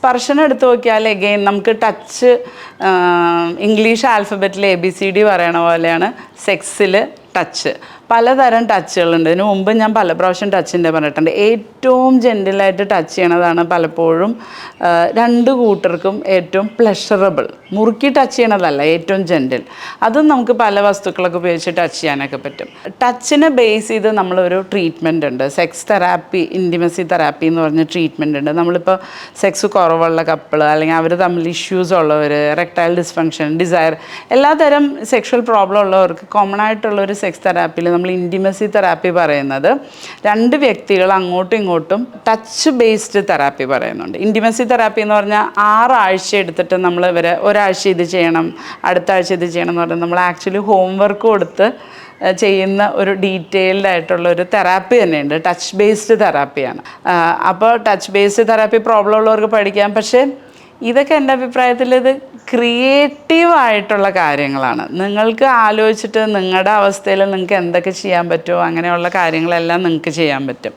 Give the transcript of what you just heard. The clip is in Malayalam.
സ്പർശനം എടുത്തു നോക്കിയാൽ എഗെയിൻ നമുക്ക് ടച്ച് ഇംഗ്ലീഷ് ആൽഫബറ്റിൽ എ ബി സി ഡി പറയണ പോലെയാണ് സെക്സിൽ ടച്ച് പലതരം ടച്ചുകളുണ്ട് ഇതിനു മുമ്പ് ഞാൻ പല പ്രാവശ്യം ടച്ചിന്റെ പറഞ്ഞിട്ടുണ്ട്. ഏറ്റവും ജെന്റിലായിട്ട് ടച്ച് ചെയ്യണതാണ് പലപ്പോഴും രണ്ട് കൂട്ടർക്കും ഏറ്റവും പ്ലഷറബിൾ മുറുക്കി ടച്ച് ചെയ്യണതല്ല ഏറ്റവും ജെന്റിൽ അതും നമുക്ക് പല വസ്തുക്കളൊക്കെ ഉപയോഗിച്ച് ടച്ച് ചെയ്യാനൊക്കെ പറ്റും. ടച്ചിനെ ബേസ് ചെയ്ത് നമ്മളൊരു ട്രീറ്റ്മെന്റ് ഉണ്ട്. സെക്സ് തെറാപ്പി ഇന്റിമസി തെറാപ്പി എന്ന് പറഞ്ഞ ട്രീറ്റ്മെന്റ് ഉണ്ട്. നമ്മളിപ്പോൾ സെക്സ് കുറവുള്ള കപ്പിൾ അല്ലെങ്കിൽ അവർ തമ്മിൽ ഇഷ്യൂസ് ഉള്ളവർ റെക്ടൈൽ ഡിസ്ഫങ്ഷൻ ഡിസയർ എല്ലാതരം സെക്ഷൽ പ്രോബ്ലം ഉള്ളവർക്ക് കോമൺ ആയിട്ടുള്ള ഒരു സെക്സ് തെറാപ്പിയിൽ നമ്മൾ ഇന്റിമസി തെറാപ്പി പറയുന്നത്. രണ്ട് വ്യക്തികൾ അങ്ങോട്ടും ഇങ്ങോട്ടും ടച്ച് ബേസ്ഡ് തെറാപ്പി പറയുന്നുണ്ട്. ഇന്റിമസി തെറാപ്പി എന്ന് പറഞ്ഞാൽ ആറാഴ്ച എടുത്തിട്ട് നമ്മൾ ഇവരെ ഒരാഴ്ച ഇത് ചെയ്യണം അടുത്ത ആഴ്ച ഇത് ചെയ്യണം എന്ന് പറഞ്ഞാൽ നമ്മൾ ആക്ച്വലി ഹോം വർക്ക് കൊടുത്ത് ചെയ്യുന്ന ഒരു ഡീറ്റെയിൽഡ് ആയിട്ടുള്ള ഒരു തെറാപ്പി തന്നെയുണ്ട്. ടച്ച് ബേസ്ഡ് തെറാപ്പിയാണ് അപ്പോൾ ടച്ച് ബേസ്ഡ് തെറാപ്പി പ്രോബ്ലം ഉള്ളവർക്ക് പഠിക്കാം. പക്ഷേ ഇതൊക്കെ എന്റെ അഭിപ്രായത്തിൽ ഇത് ക്രിയേറ്റീവ് ആയിട്ടുള്ള കാര്യങ്ങളാണ്. നിങ്ങൾക്ക് ആലോചിച്ചിട്ട് നിങ്ങളുടെ അവസ്ഥയിൽ നിങ്ങൾക്ക് എന്തൊക്കെ ചെയ്യാൻ പറ്റുമോ അങ്ങനെയുള്ള കാര്യങ്ങളെല്ലാം നിങ്ങൾക്ക് ചെയ്യാൻ പറ്റും.